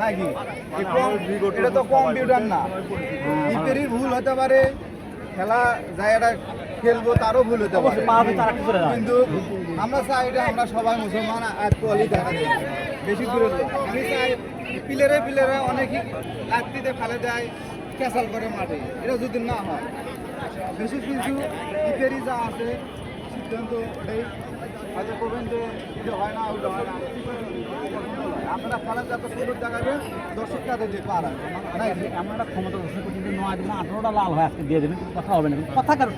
নাকি? এটা তো কম্পিউটার না। ইপেরই ভুল হতে পারে খেলা জায়গাটা খেলব তারও ভুল হতে পারে? কিন্তু আমরা চাই এটা আমরা সবাই মুসলমান কোয়ালি দেখা যায়। বেশি দূরে আমি চাই প্লেয়ারে প্লেয়ারে অনেকই আত্মীতে ফেলে দেয় ক্যাসাল করে মাঠে। এটা যদি না হয় বেশি কিছু ইপেরই যা আছে সিদ্ধান্ত হয়তো করবেন যে হয় না ওটা হয় না। খেলার যত দেখাবেন দর্শক তাদের যে পারা এমন একটা ক্ষমতা ঘোষণা করছি নয় দিন আঠারোটা লাল হয় আজকে দিয়ে দেবেন কথা হবে না কথা কারও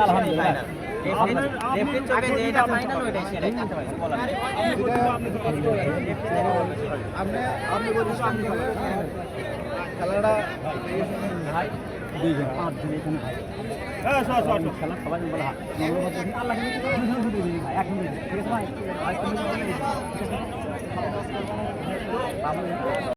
আলহামদুলিল্লাহ আপনি আপনি প্রতিষ্ঠান করে খেলাটা দুইজন পাঁচজন এখানে ভাই খেলা সবাই বলে হাত আল্লাহ এক মিনিট ঠিক আছে ভাই 나무